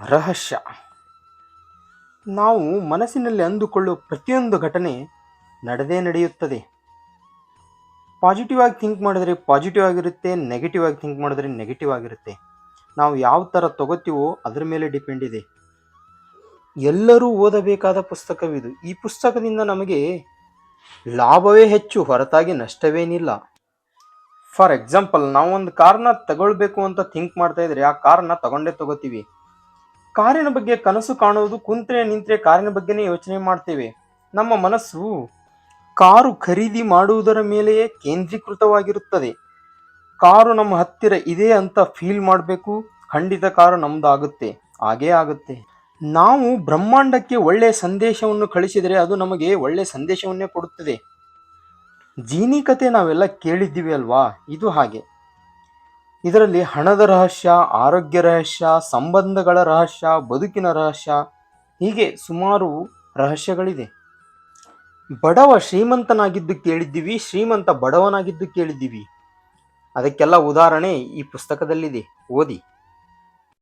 ರಹಸ್ಯ. ನಾವು ಮನಸ್ಸಿನಲ್ಲಿ ಅಂದುಕೊಳ್ಳುವ ಪ್ರತಿಯೊಂದು ಘಟನೆ ನಡೆದೇ ನಡೆಯುತ್ತದೆ. ಪಾಸಿಟಿವ್ ಆಗಿ ಥಿಂಕ್ ಮಾಡಿದರೆ ಪಾಸಿಟಿವ್ ಆಗಿರುತ್ತೆ ನೆಗೆಟಿವ್ ಆಗಿ ಥಿಂಕ್ ಮಾಡಿದ್ರೆ ನೆಗೆಟಿವ್ ಆಗಿರುತ್ತೆ ನಾವು ಯಾವ ಥರ ತಗೋತೀವೋ ಅದರ ಮೇಲೆ ಡಿಪೆಂಡ್ ಇದೆ. ಎಲ್ಲರೂ ಓದಬೇಕಾದ ಪುಸ್ತಕವಿದು. ಈ ಪುಸ್ತಕದಿಂದ ನಮಗೆ ಲಾಭವೇ ಹೆಚ್ಚು, ಹೊರತಾಗಿ ನಷ್ಟವೇನಿಲ್ಲ. ಫಾರ್ ಎಕ್ಸಾಂಪಲ್ ನಾವು ಒಂದು ಕಾರ್ನ ತಗೊಳ್ಬೇಕು ಅಂತ ಥಿಂಕ್ ಮಾಡ್ತಾ ಇದ್ರೆ ಆ ಕಾರ್ನ ತಗೊಂಡೇ ತಗೋತೀವಿ. ಕಾರಿನ ಬಗ್ಗೆ ಕನಸು ಕಾಣುವುದು ಕುಂತ್ರೆ ನಿಂತ್ರೆ ಕಾರಿನ ಬಗ್ಗೆನೇ ಯೋಚನೆ ಮಾಡ್ತೇವೆ. ನಮ್ಮ ಮನಸ್ಸು ಕಾರು ಖರೀದಿ ಮಾಡುವುದರ ಮೇಲೆಯೇ ಕೇಂದ್ರೀಕೃತವಾಗಿರುತ್ತದೆ. ಕಾರು ನಮ್ಮ ಹತ್ತಿರ ಇದೆ ಅಂತ ಫೀಲ್ ಮಾಡಬೇಕು, ಖಂಡಿತ ಕಾರು ನಮ್ಮದಾಗುತ್ತೆ ಹಾಗೇ ಆಗುತ್ತೆ. ನಾವು ಬ್ರಹ್ಮಾಂಡಕ್ಕೆ ಒಳ್ಳೆಯ ಸಂದೇಶವನ್ನು ಕಳಿಸಿದರೆ ಅದು ನಮಗೆ ಒಳ್ಳೆಯ ಸಂದೇಶವನ್ನೇ ಕೊಡುತ್ತದೆ. ಜೀನಿ ಕತೆ ನಾವೆಲ್ಲ ಕೇಳಿದ್ದೀವಿ ಅಲ್ವಾ? ಇದು ಹಾಗೆ. ಇದರಲ್ಲಿ ಹಣದ ರಹಸ್ಯ, ಆರೋಗ್ಯ ರಹಸ್ಯ, ಸಂಬಂಧಗಳ ರಹಸ್ಯ, ಬದುಕಿನ ರಹಸ್ಯ, ಹೀಗೆ ಸುಮಾರು ರಹಸ್ಯಗಳಿದೆ. ಬಡವ ಶ್ರೀಮಂತನಾಗಿದ್ದು ಕೇಳಿದ್ದೀವಿ, ಶ್ರೀಮಂತ ಬಡವನಾಗಿದ್ದು ಕೇಳಿದ್ದೀವಿ. ಅದಕ್ಕೆಲ್ಲ ಉದಾಹರಣೆ ಈ ಪುಸ್ತಕದಲ್ಲಿದೆ. ಓದಿ.